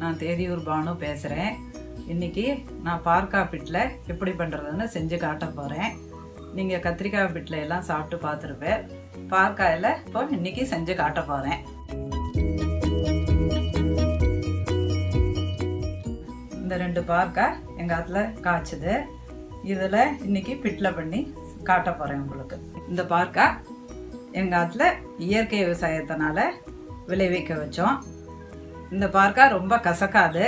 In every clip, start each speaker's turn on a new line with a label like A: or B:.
A: நான் தேதியூர் பானு பேசுகிறேன் இன்னைக்கு நான் பார்க்கா பிட்டில் எப்படி பண்ணுறதுன்னு செஞ்சு காட்ட போகிறேன் நீங்கள் கத்திரிக்காய் பிட்டில் எல்லாம் சாப்பிட்டு பார்த்துருப்பேன் பார்க்காயில் இப்போ இன்னைக்கு செஞ்சு காட்ட போகிறேன் இந்த ரெண்டு பார்க்காய் எங்கள் ஆற்றுல காய்ச்சுது. இதில் இன்னைக்கு பிட்டில் பண்ணி காட்ட போகிறேன் உங்களுக்கு. இந்த பார்க்காய் எங்கள் ஆற்றுல இயற்கை விவசாயத்தினால விளைவிக்க வச்சோம். இந்த பார்க்காய் ரொம்ப கசக்காது.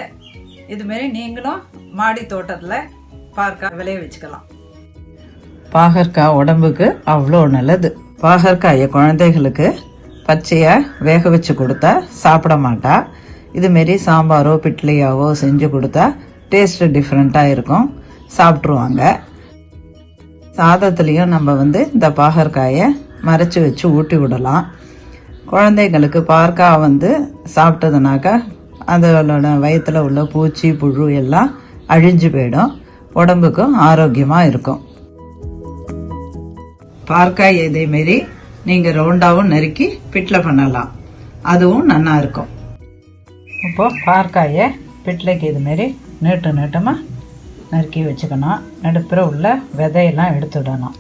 A: இதுமாரி நீங்களும் மாடி தோட்டத்தில் பார்க்காய் விளைய வச்சுக்கலாம். பாகற்காய் உடம்புக்கு அவ்வளோ நல்லது. பாகற்காயை குழந்தைகளுக்கு பச்சையாக வேக வச்சு கொடுத்தா சாப்பிட மாட்டா. இதுமாரி சாம்பாரோ பிட்லியாவோ செஞ்சு கொடுத்தா டேஸ்ட்டு டிஃப்ரெண்ட்டாக இருக்கும். சாப்பிட்ருவாங்க சாதத்துலேயும் நம்ம வந்து இந்த பாகற்காயை மறைச்சி வச்சு ஊட்டி விடலாம். குழந்தைங்களுக்கு பார்க்கா வந்து சாப்பிட்டதுனாக்கா அதோட வயிற்றில் உள்ள பூச்சி புழு எல்லாம் அழிஞ்சு போயிடும். உடம்புக்கும் ஆரோக்கியமாக இருக்கும். பார்க்காய் இதேமாரி நீங்கள் ரவுண்டாகவும் நறுக்கி பிட்டில் பண்ணலாம். அதுவும் நல்லா இருக்கும். இப்போது பார்க்காயை பிட்லைக்கு இதுமாரி நீட்டு நீட்டமாக நறுக்கி வச்சுக்கணும். நடுப்புற உள்ள விதையெல்லாம் எடுத்துடணும்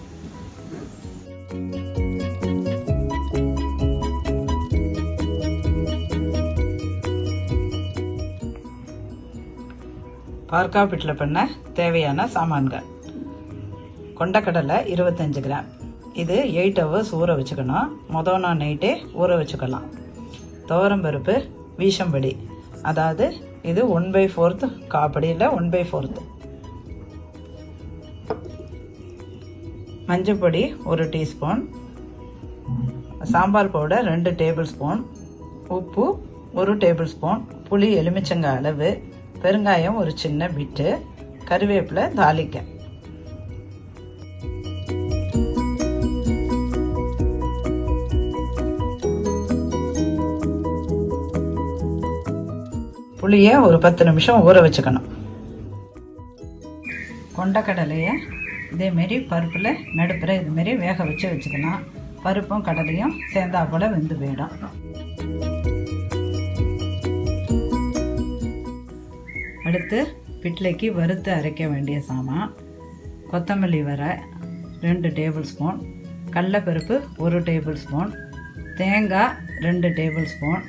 A: பார்க்கா பிட்டில் பண்ண தேவையான சாமான்கள். கொண்டக்கடலை இருபத்தஞ்சு கிராம். இது எயிட் ஹவர்ஸ் ஊற வச்சுக்கணும். மொதல் நாள் நைட்டே ஊற வச்சுக்கலாம். துவரம்பருப்பு வீசம்படி அதாவது இது ஒன் பை ஃபோர்த்து காப்படியில் ஒன் பை ஃபோர்த்து மஞ்சப்பொடி ஒரு டீஸ்பூன். சாம்பார் பவுடர் ரெண்டு டேபிள் ஸ்பூன். உப்பு ஒரு டேபிள் ஸ்பூன். புளி எலுமிச்சங்காய் அளவு. பெருங்காயம் ஒரு சின்ன பிட்டு கருவேப்பிலை தாளிக்க புளியை ஒரு பத்து நிமிஷம் ஊற வச்சுக்கணும். கொண்டக்கடலையை இதேமாரி பருப்பில் நடுப்புற இதுமாரி வேக வச்சு வச்சுக்கணும். பருப்பும் கடலையும் சேர்ந்தா போல வெந்து போயிடும். அடுத்து பிட்லைக்கு வறுத்து அரைக்க வேண்டிய சாமான் கொத்தமல்லி வரை ரெண்டு டேபிள் ஸ்பூன் கடலப்பருப்பு ஒரு டேபிள் ஸ்பூன் தேங்காய் ரெண்டு டேபிள் ஸ்பூன்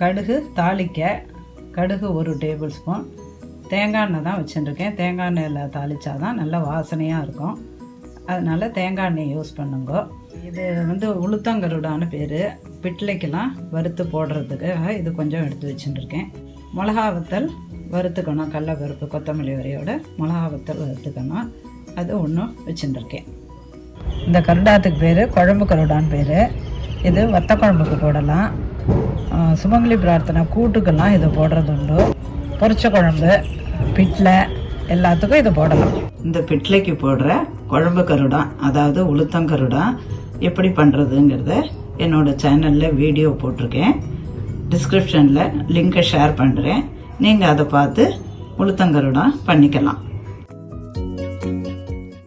A: கடுகு தாளிக்க கடுகு ஒரு டேபிள் ஸ்பூன் தேங்காய் எண்ணெய் தான் வச்சுருக்கேன். தேங்காய் எண்ணெயில் தாளித்தா தான் நல்ல வாசனையாக இருக்கும். அதனால் தேங்காய் எண்ணெய் யூஸ் பண்ணுங்க. இது வந்து உளுத்தங்கருடான்னு பேர். பிட்லைக்கெல்லாம் வறுத்து போடுறதுக்காக இது கொஞ்சம் எடுத்து வச்சுட்டுருக்கேன் மிளகா வத்தல் வறுத்துக்கணும் கடலப்பருப்பு கொத்தமல்லி வரையோட மிளகா வத்தல் வறுத்துக்கணும். அது ஒன்றும் வச்சுட்டுருக்கேன் இந்த கருடாத்துக்கு பேர் குழம்பு கருடான்னு பேர். இது வத்த குழம்புக்கு போடலாம். சுமங்கலி பிரார்த்தனை கூட்டுக்கெல்லாம் இது போடுறது உண்டு. பொரிச்ச குழம்பு பிட்லை எல்லாத்துக்கும் இது போடலாம். இந்த பிட்லைக்கு போடுற குழம்பு கருடான் அதாவது உளுத்தங்கருடான் எப்படி பண்ணுறதுங்கிறத என்னோடய சேனலில் வீடியோ போட்டிருக்கேன். டிஸ்கிரிப்ஷனில் லிங்கை ஷேர் பண்ணுறேன் நீங்கள் அதை பார்த்து உளுத்தங்கருடான் பண்ணிக்கலாம்.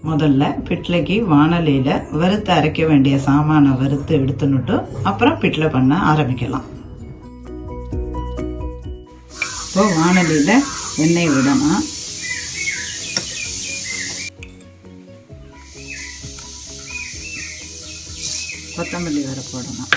A: முதல்ல பிட்லைக்கு வானலியில் வறுத்து அரைக்க வேண்டிய சாமானை வறுத்து எடுத்துனுட்டு அப்புறம் பிட்லை பண்ண ஆரம்பிக்கலாம். இப்போ வானலியில் எண்ணெய் விடணும். கொத்தமல்லி வர போடணும்.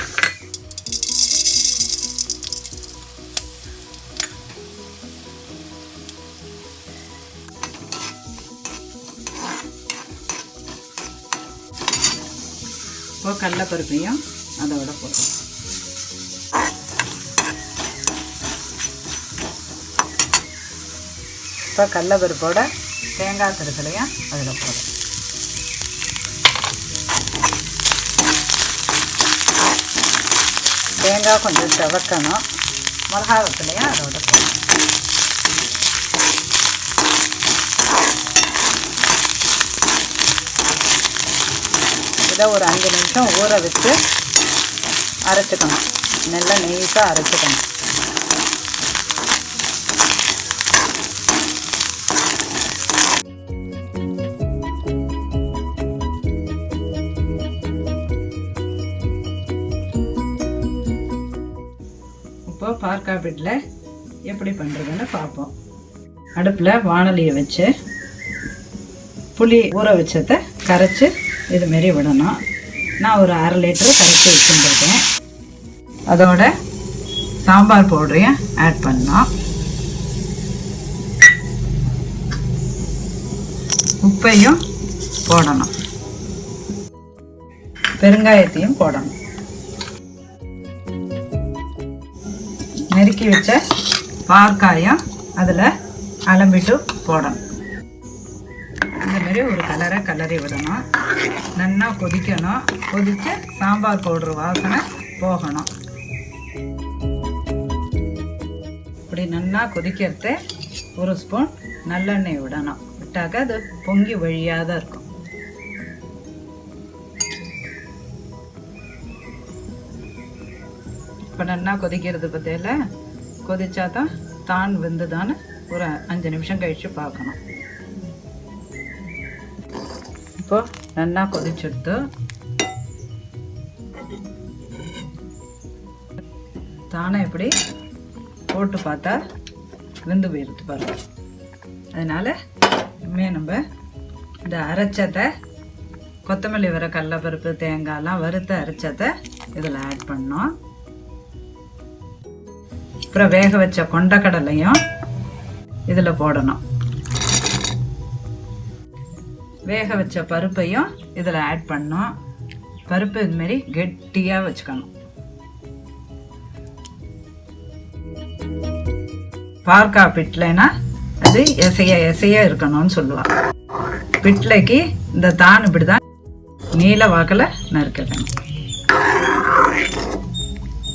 A: இப்போ கடலப்பருப்பையும் அதோட போடணும் இப்போ கடலப்பருப்போட தேங்காய் திருக்கலையும் அதில் போடுறோம் தேங்காய் கொஞ்சம் செவக்கணும். மிளகா வத்தலையும் அதோட போடணும் இதை ஒரு அஞ்சு நிமிஷம் ஊற வச்சு அரைச்சிக்கணும். நல்லா நெய்ஸாக அரைச்சிக்கணும். இப்போ பார்க்கா பிட்டில் எப்படி பண்ணுறதுன்னு பார்ப்போம். அடுப்பில் வானலியை வச்சு புளி ஊற வச்சதை கரைச்சி இதுமாரி விடணும். நான் ஒரு அரை லிட்டர் கரைச்சி வச்சுருக்கேன். அதோட சாம்பார் பவுடரையும் ஆட் பண்ணோம் உப்பையும் போடணும். பெருங்காயத்தையும் போடணும். நெருக்கி வச்ச பாற்காயம் அதில் அலம்பிட்டு போடணும். மாதிரி ஒரு கலரை கலரி விடணும். நல்லா கொதிக்கணும். கொதித்து சாம்பார் பவுடர் வாசனை போகணும். இப்படி நல்லா கொதிக்கிறது ஒரு ஸ்பூன் நல்லெண்ணெய் விடணும். விட்டாக்க அது பொங்கி வழியாக தான் இருக்கும். இப்போ நல்லா கொதிக்கிறது பற்றியில் கொதிச்சா தான் தான் வெந்துதான்னு ஒரு அஞ்சு நிமிஷம் கழித்து பார்க்கணும். இப்போ நல்லா கொதிச்சுடுத்து தானே எப்படி போட்டு பார்த்தா வெந்து போயிடுது பாருங்க. அதனால் இனிமே நம்ம இந்த அரைச்சதை கொத்தமல்லி வர கடலப்பருப்பு தேங்காய்லாம் வறுத்து அரைச்சதை இதில் ஆட் பண்ணோம். அப்புறம் வேக வச்ச கொண்டக்கடலையும் இதில் போடணும். வேக வச்ச பருப்பையும் இதில் ஆட் பண்ணோம் பருப்பு இதுமாரி கெட்டியாக வச்சுக்கணும். பார்க்கா பிட்லைனா அது எசைய எசைய இருக்கணும்னு சொல்லுவாள் பிட்லைக்கு இந்த தான் இப்படி தான் நீல வாக்கில் நறுக்கணும்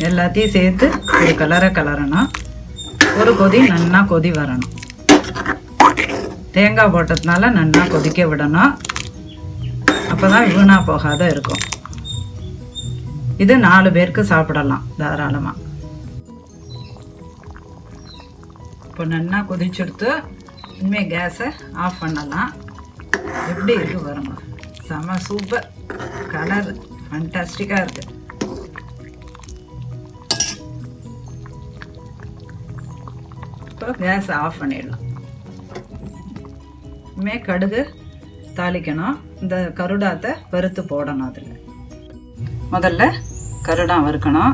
A: எல்லாத்தையும் சேர்த்து ஒரு கலரை கலரணும். ஒரு கொதி நல்லா கொதி வரணும். தேங்காய் போட்டதுனால நன்னா கொதிக்க விடணும். அப்போ தான் வீணாக போகாத இருக்கும். இது நாலு பேருக்கு சாப்பிடலாம் தாராளமாக இப்போ நல்லா கொதிச்சுடுத்து இனிமேல் கேஸை ஆஃப் பண்ணலாம். எப்படி இருக்கு வருமா செம சூப்பர். கலர் ஃபண்டாஸ்டிக்காக இருக்குது இப்போ கேஸை ஆஃப் பண்ணிடலாம். இனிமே கடுகு தாளிக்கணும். இந்த கருடாத்தை வறுத்து போடணும் அதில். முதல்ல கருடா வறுக்கணும்.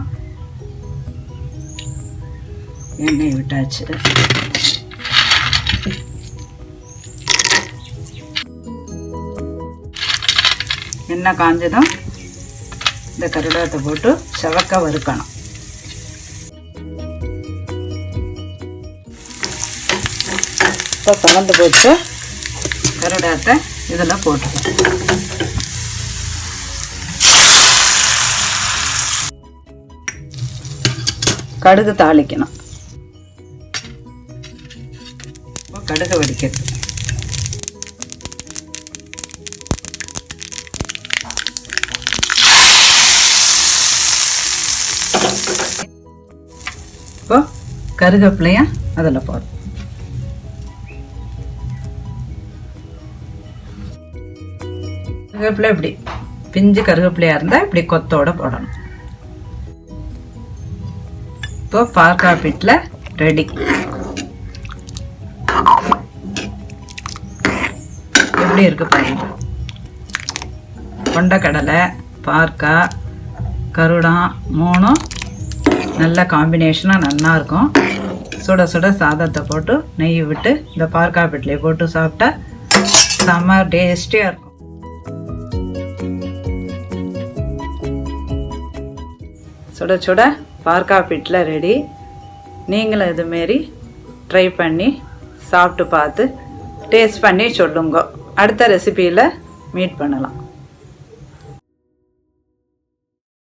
A: எண்ணெய் விட்டாச்சு. எண்ணெய் காஞ்சதும் இந்த கருடாத்தை போட்டு செவக்க வறுக்கணும். இப்போ கலந்து போட்டு கருடாத்தை இதில் போட்டுக்கலாம் கடுகு தாளிக்கணும். கடுகு வடிக்கிறது இப்போ கருகப்பிள்ளையா அதில் போடுறோம். கருவேப்பிலை இப்படி பிஞ்சு கருவேப்பிலையாக இருந்தால் இப்படி கொத்தோட போடணும். இப்போ பார்க்கா பிட்டில் ரெடி எப்படி இருக்கு பாருங்க. கொண்டக்கடலை பார்க்கா கருடம் மூணும் நல்ல காம்பினேஷனாக நல்லா இருக்கும். சுட சுட சாதத்தை போட்டு நெய் விட்டு இந்த பார்க்கா பிட்லேயே போட்டு சாப்பிட்டா செம்ம டேஸ்டியாக இருக்கும். சுட சுட பார்க்கா பிட்டில் ரெடி நீங்களும் இதுமாரி ட்ரை பண்ணி சாப்பிட்டு பார்த்து டேஸ்ட் பண்ணி சொல்லுங்க. அடுத்த ரெசிபியில் மீட் பண்ணலாம்.